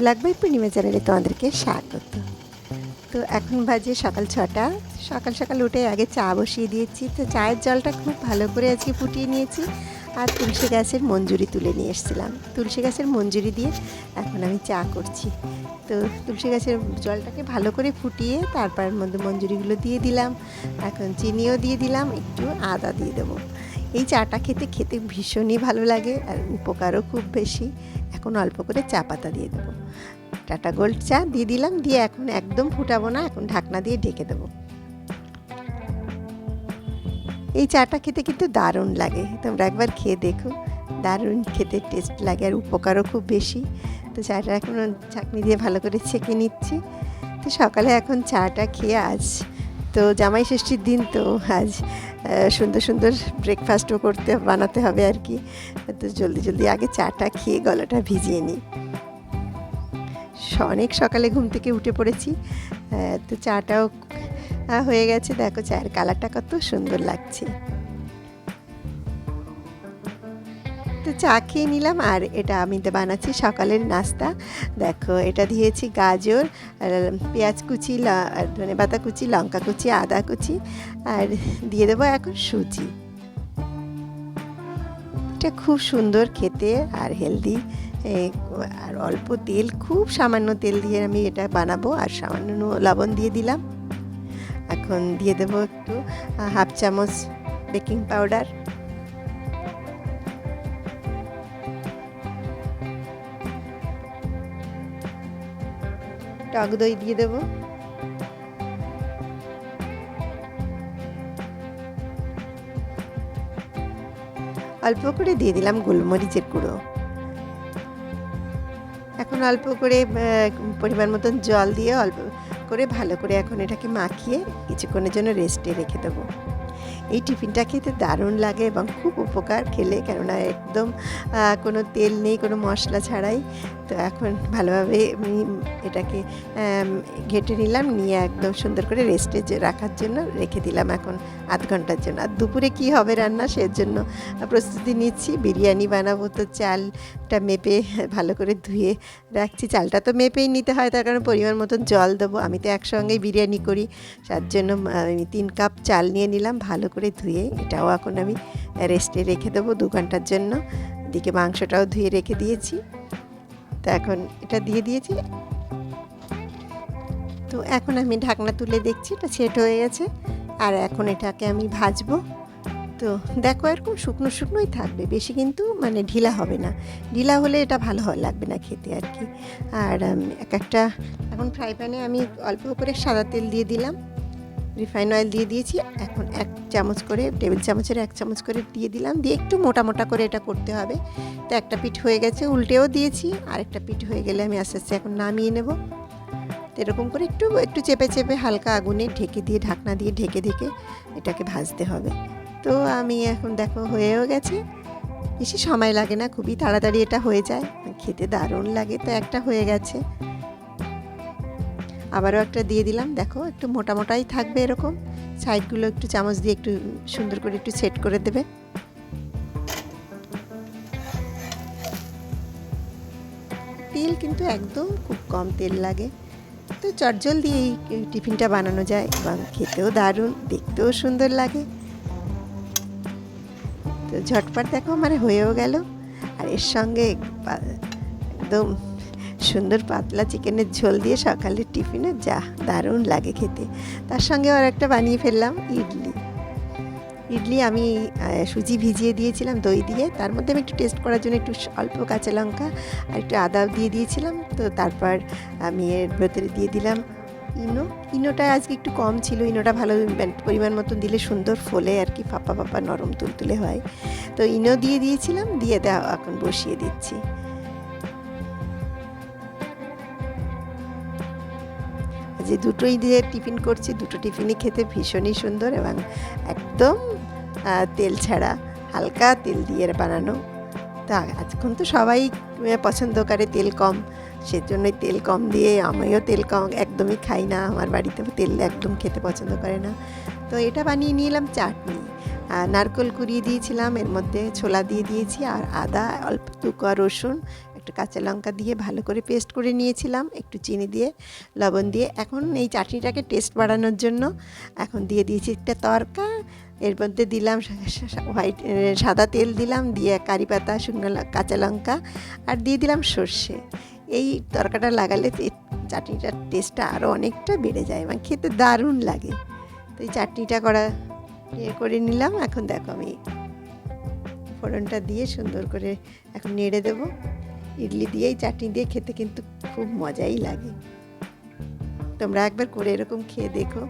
Black by পূর্ণিমা চ্যানেলে তোমাদেরকে স্বাগত। তো এখন বাজে সকাল ছটা। সকাল সকাল উঠে আগে চা বসিয়ে দিয়েছি। তো চায়ের জলটা খুব ভালো করে আজকে ফুটিয়ে নিয়েছি। আর তুলসী গাছের মঞ্জুরি তুলে নিয়ে এসেছিলাম। তুলসী গাছের মঞ্জুরি দিয়ে এখন আমি চা করছি। তো তুলসী গাছের জলটাকে ভালো করে ফুটিয়ে তারপর মধ্যে মঞ্জুরিগুলো দিয়ে দিলাম। এখন চিনিও দিয়ে দিলাম, একটু আদা দিয়ে দেবো। এই চাটা খেতে খেতে ভীষণই ভালো লাগে আর উপকারও খুব বেশি। এখন অল্প করে চা পাতা দিয়ে দেবো। টাটা গোল্ড চা দিয়ে দিলাম, দিয়ে এখন একদম ফুটাবো না, এখন ঢাকনা দিয়ে ঢেকে দেবো। এই চাটা খেতে কিন্তু দারুণ লাগে। তোমরা একবার খেয়ে দেখো। দারুণ খেতে টেস্ট লাগে আর উপকারও খুব বেশি। তো চাটা এখন চাটনি দিয়ে ভালো করে ছেঁকে নিচ্ছি। তো সকালে এখন চাটা খেয়ে আজ তো জামাই ষষ্ঠীর দিন তো আজ সুন্দর সুন্দর ব্রেকফাস্টও করতে বানাতে হবে আর কি। তো জলদি জলদি আগে চাটা খেয়ে গলাটা ভিজিয়ে নিই। অনেক সকালে ঘুম থেকে উঠে পড়েছি। তো চাটাও হয়ে গেছে। দেখো চায়ের কালারটা কত সুন্দর লাগছে। চা খেয়ে নিলাম, আর এটা আমি তো বানাচ্ছি সকালের নাস্তা। দেখো, এটা দিয়েছি গাজর পেঁয়াজ কুচি ধনে পাতা কুচি, লঙ্কা কুচি, আদা কুচি, আর দিয়ে দেবো এখন সুজি। এটা খুব সুন্দর খেতে আর হেলদি। আর অল্প তেল, খুব সামান্য তেল দিয়ে আমি এটা বানাবো, আর সামান্য লবণ দিয়ে দিলাম। এখন দিয়ে দেবো একটু হাফ চামচ বেকিং পাউডার। টক দই দিয়ে দেবো। অল্প করে দিয়ে দিলাম গোলমরিচের গুঁড়ো। এখন অল্প করে পরিমাণ মতন জল দিয়ে অল্প করে ভালো করে এখন এটাকে মাখিয়ে কিছুক্ষণের জন্য রেস্টে রেখে দেবো। এই টিফিনটা খেতে দারুণ লাগে এবং খুব উপকার খেলে কেননা একদম কোনো তেল নেই, কোনো মশলা ছাড়াই। তো এখন ভালোভাবে আমি এটাকে ঘেটে নিলাম, নিয়ে একদম সুন্দর করে রেস্টে রাখার জন্য রেখে দিলাম এখন আধ ঘণ্টার জন্য। আর দুপুরে কি হবে রান্না সেজন্য প্রস্তুতি নিচ্ছি। বিরিয়ানি বানাবো তো চালটা মেপে ভালো করে ধুয়ে রাখছি। চালটা তো মেপেই নিতে হয়, তার কারণ পরিমাণ মতন জল দেবো। আমি তো একসঙ্গেই বিরিয়ানি করি তার জন্য আমি তিন কাপ চাল নিয়ে নিলাম। ভালো করে ধুয়ে, এটাও এখন আমি রেস্টে রেখে দেবো দু ঘণ্টার জন্য। দিকে মাংসটাও ধুয়ে রেখে দিয়েছি। তো এখন এটা দিয়ে দিয়েছি। তো এখন আমি ঢাকনা তুলে দেখছি, এটা সেট হয়ে গেছে। আর এখন এটাকে আমি ভাজবো। তো দেখো এরকম শুকনো শুকনোই থাকবে, বেশি কিন্তু মানে ঢিলা হবে না। ঢিলা হলে এটা ভালো লাগবে না খেতে আর কি। আর এক একটা, এখন ফ্রাই প্যানে আমি অল্প করে সাদা তেল দিয়ে দিলাম। রিফাইন অয়েল দিয়ে দিয়েছি। এখন এক চামচ করে, টেবিল চামচের এক চামচ করে দিয়ে দিলাম। দিয়ে একটু মোটা মোটা করে এটা করতে হবে। তো একটা পিঠ হয়ে গেছে, উল্টেও দিয়েছি। আরেকটা পিঠ হয়ে গেলে আমি আস্তে আস্তে এখন নামিয়ে নেব। তো এরকম করে একটু একটু চেপে চেপে হালকা আগুনে ঢেকে দিয়ে, ঢাকনা দিয়ে ঢেকে ঢেকে এটাকে ভাজতে হবে। তো আমি এখন দেখো হয়েও গেছে। বেশি সময় লাগে না, খুবই তাড়াতাড়ি এটা হয়ে যায়। খেতে দারুণ লাগে। তো একটা হয়ে গেছে। আবারও একটা দিয়ে দিলাম। দেখো, একটু মোটা মোটাই থাকবে এরকম। সাইডগুলো একটু চামচ দিয়ে একটু সুন্দর করে একটু সেট করে দেবে। তেল কিন্তু একদম খুব কম তেল লাগে। তো চটজলদি এই টিফিনটা বানানো যায় এবং খেতেও দারুণ, দেখতেও সুন্দর লাগে। তো ঝটপট দেখো, আমার হয়েও গেল। আর এর সঙ্গে একদম সুন্দর পাতলা চিকেনের ঝোল দিয়ে সকালের টিফিনে যা দারুণ লাগে খেতে। তার সঙ্গে আর একটা বানিয়ে ফেললাম ইডলি। ইডলি আমি সুজি ভিজিয়ে দিয়েছিলাম দই দিয়ে। তার মধ্যে আমি একটু টেস্ট করার জন্য একটু অল্প কাঁচা লঙ্কা আর একটু আদা দিয়ে দিয়েছিলাম। তো তারপর আমি এর ভেতরে দিয়ে দিলাম ইনো। ইনোটা আজকে একটু কম ছিল, ইনোটা ভালো পরিমাণ মতন দিলে সুন্দর ফোলে আর কি, ফাপা ফাপা নরম তুলতুলে হয়। তো ইনো দিয়ে দিয়েছিলাম, দিয়ে দেওয়া এখন বসিয়ে দিচ্ছি। যে দুটোই দিয়ে টিফিন করছি, দুটো টিফিনই খেতে ভীষণই সুন্দর এবং একদম তেল ছাড়া, হালকা তেল দিয়ে বানানো। তা আজকাল তো সবাই পছন্দ করে তেল কম। সেজন্যই তেল কম দিয়ে আমিও তেল কম, একদমই খাই না। আমার বাড়িতে তেল একদম খেতে পছন্দ করে না। তো এটা বানিয়ে নিয়ে এলাম চাটনি নারকোল কুড়িয়ে দিয়েছিলাম, এর মধ্যে ছোলা দিয়ে দিয়েছি আর আদা, অল্প টুকরা রসুন একটু কাঁচা লঙ্কা দিয়ে ভালো করে পেস্ট করে নিয়েছিলাম, একটু চিনি দিয়ে, লবণ দিয়ে। এখন এই চাটনিটাকে টেস্ট বাড়ানোর জন্য এখন দিয়ে দিয়েছি একটা তরকা। এর মধ্যে দিলাম হোয়াইট সাদা তেল দিলাম, দিয়ে কারি পাতা, শুকনো কাঁচা লঙ্কা, আর দিয়ে দিলাম সর্ষে। এই তরকাটা লাগালে চাটনিটার টেস্টটা আরও অনেকটা বেড়ে যায় মানে খেতে দারুণ লাগে। তো এই চাটনিটা করা ইয়ে করে নিলাম। এখন দেখো আমি ফোড়নটা দিয়ে সুন্দর করে এখন নেড়ে দেবো। ইডলি দিয়েই, চাটনি দিয়ে খেতে কিন্তু খুব মজাই লাগে। তোমরা একবার করে এরকম খেয়ে দেখো।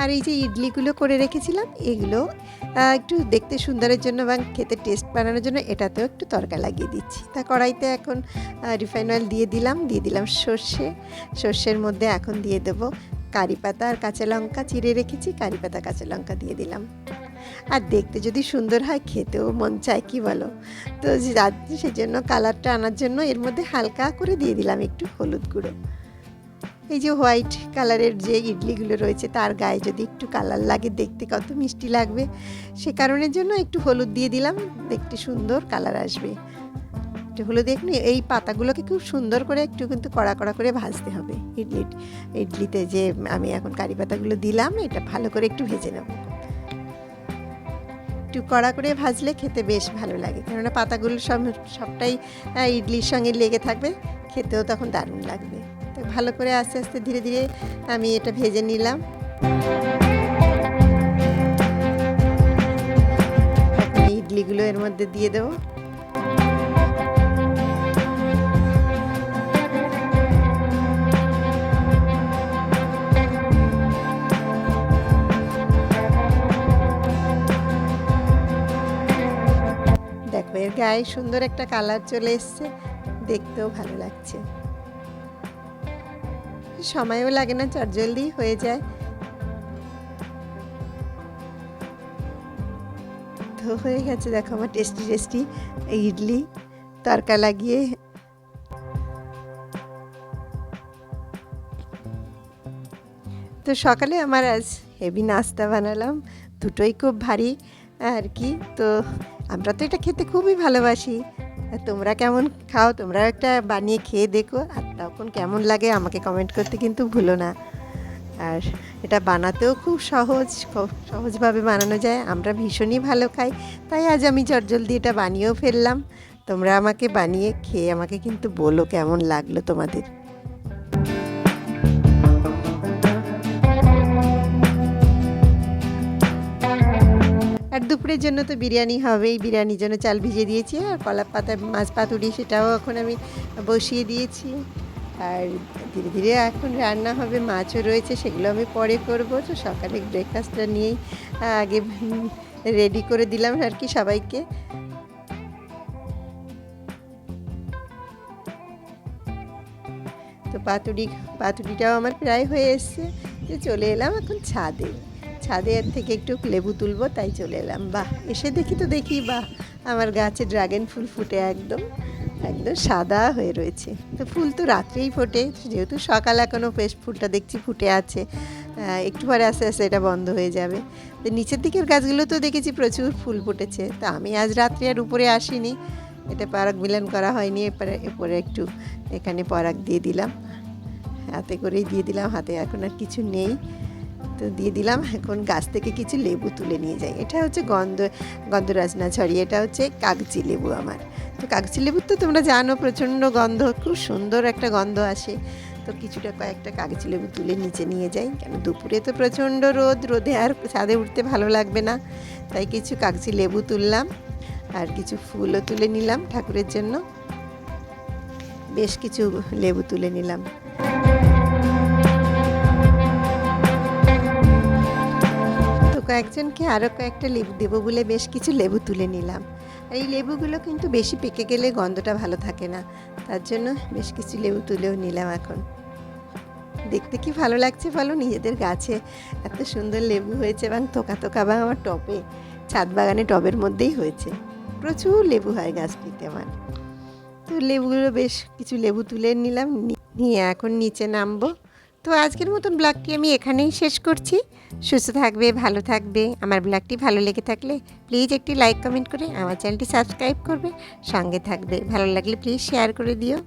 আর এই যে ইডলিগুলো করে রেখেছিলাম, এগুলো একটু দেখতে সুন্দরের জন্য এবং খেতে টেস্ট বানানোর জন্য এটাতেও একটু তরকা লাগিয়ে দিচ্ছি। তা কড়াইতে এখন রিফাইন অয়েল দিয়ে দিলাম দিয়ে দিলাম সর্ষে। সর্ষের মধ্যে এখন দিয়ে দেবো কারি পাতা আর কাঁচা লঙ্কা, চিড়ে রেখেছি, কারি পাতা, কাঁচা লঙ্কা দিয়ে দিলাম। আর দেখতে যদি সুন্দর হয়, খেতেও মন চায়, কি বলো? তো সেই জন্য কালারটা আনার জন্য এর মধ্যে হালকা করে দিয়ে দিলাম একটু হলুদ গুঁড়ো। এই যে হোয়াইট কালারের যে ইডলিগুলো রয়েছে, তার গায়ে যদি একটু কালার লাগে দেখতে, কত মিষ্টি লাগবে। সে কারণের জন্য একটু হলুদ দিয়ে দিলাম, দেখতে সুন্দর কালার আসবে। একটু হলুদ একটু এই পাতাগুলোকে খুব সুন্দর করে একটু কিন্তু কড়া কড়া করে ভাজতে হবে। ইডলি, ইডলিতে যে আমি এখন কারি পাতাগুলো দিলাম, এটা ভালো করে একটু ভেজে নেব। একটু কড়া করে ভাজলে খেতে বেশ ভালো লাগে, কেননা পাতাগুলো সব, সবটাই ইডলির সঙ্গে লেগে থাকবে, খেতেও তখন দারুণ লাগবে। ভালো করে আস্তে আস্তে ধীরে ধীরে আমি এটা ভেজে নিলাম। ইডলিগুলো এর মধ্যে দিয়ে দেবো। দেখো, এর গায়ে সুন্দর একটা কালার চলে এসছে। দেখতেও ভালো লাগছে। সময়ও লাগে না চটজলদি হয়ে যায়। তো হয়ে গেছে, দেখো আমার টেস্টি টেস্টি ইডলি, তরকা লাগিয়ে। তো সকালে আমার আজ হেভি নাস্তা বানালাম, দুটোই খুব ভারী আর কি। তো আমরা তো এটা খেতে খুবই ভালোবাসি। তোমরা কেমন খাও? তোমরা একটা বানিয়ে খেয়ে দেখো আর তখন কেমন লাগে আমাকে কমেন্ট করতে কিন্তু ভুলো না। আর এটা বানাতেও খুব সহজ সহজভাবে বানানো যায়। আমরা ভীষণই ভালো খাই। তাই আজ আমি চটজলদি এটা বানিয়েও ফেললাম। তোমরা আমাকে বানিয়ে খেয়ে আমাকে কিন্তু বলো কেমন লাগল তোমাদের। আর দুপুরের জন্য তো বিরিয়ানি হবেই। বিরিয়ানির জন্য চাল ভিজিয়ে দিয়েছি আর কলা পাতা মাছ পাতুরি সেটাও এখন আমি বসিয়ে দিয়েছি। আর ধীরে ধীরে এখন রান্না হবে, মাছও রয়েছে, সেগুলো আমি পরে করব। তো সকালে ব্রেকফাস্টটা নিয়েই আগে রেডি করে দিলাম আর কি সবাইকে। তো পাতুরি, পাতুরিটাও আমার প্রায় হয়ে এসছে। যে চলে এলাম এখন ছাদে। ছাদে থেকে একটু লেবু তুলবো, তাই চলে এলাম। বাহ, এসে দেখি তো দেখি, বাহ, আমার গাছে ড্রাগন ফুল ফুটে একদম। একদম সাদা হয়ে রয়েছে। তো ফুল তো রাত্রেই ফোটে, যেহেতু সকাল এখনও বেশ ফুলটা দেখছি ফুটে আছে একটু পরে আস্তে আস্তে এটা বন্ধ হয়ে যাবে। তো নিচের দিকের গাছগুলো তো দেখেছি প্রচুর ফুল ফুটেছে। তো আমি আজ রাত্রে আর উপরে আসিনি এটা পরাগ মিলন করা হয়নি, এরপরে এরপরে একটু এখানে পরাগ দিয়ে দিলাম। হাতে করেই দিয়ে দিলাম, হাতে এখন আর কিছু নেই। তো দিয়ে দিলাম। এখন গাছ থেকে কিছু লেবু তুলে নিয়ে যাই। এটা হচ্ছে গন্ধ গন্ধরাজ না ছড়ি এটা হচ্ছে কাগজি লেবু আমার। তো কাগজি লেবুর তো তোমরা জানো, প্রচণ্ড গন্ধ, খুব সুন্দর একটা গন্ধ আসে। তো কিছুটা কয়েকটা কাগজি লেবু তুলে নিচে নিয়ে যাই। কেন দুপুরে তো প্রচণ্ড রোদ, রোদে আর ছাদে উঠতে ভালো লাগবে না। তাই কিছু কাগজি লেবু তুললাম আর কিছু ফুলও তুলে নিলাম ঠাকুরের জন্য। বেশ কিছু লেবু তুলে নিলাম। কয়েকজনকে আরও কয়েকটা লেবু দেবো বলে বেশ কিছু লেবু তুলে নিলাম। আর এই লেবুগুলো কিন্তু বেশি পেকে গেলে গন্ধটা ভালো থাকে না। তার জন্য বেশ কিছু লেবু তুলেও নিলাম এখন। দেখতে কি ভালো লাগছে বলো? নিজেদের গাছে এত সুন্দর লেবু হয়েছে এবং থোকা তোকা বা আমার টবে, ছাদ বাগানে টবের মধ্যেই হয়েছে। প্রচুর লেবু হয় গাছটিতে আমার। তো লেবুগুলো বেশ কিছু লেবু তুলে নিলাম। নিয়ে এখন নিচে নামবো। তো আজকের মতন ব্লগটি আমি এখানেই শেষ করছি। সুস্থ থাকবে, ভালো থাকবে। আমার ব্লগটি ভালো লেগে থাকলে প্লিজ একটি লাইক, কমেন্ট করে আমার চ্যানেলটি সাবস্ক্রাইব করবে। সঙ্গে থাকবে। ভালো লাগলে প্লিজ শেয়ার করে দিও।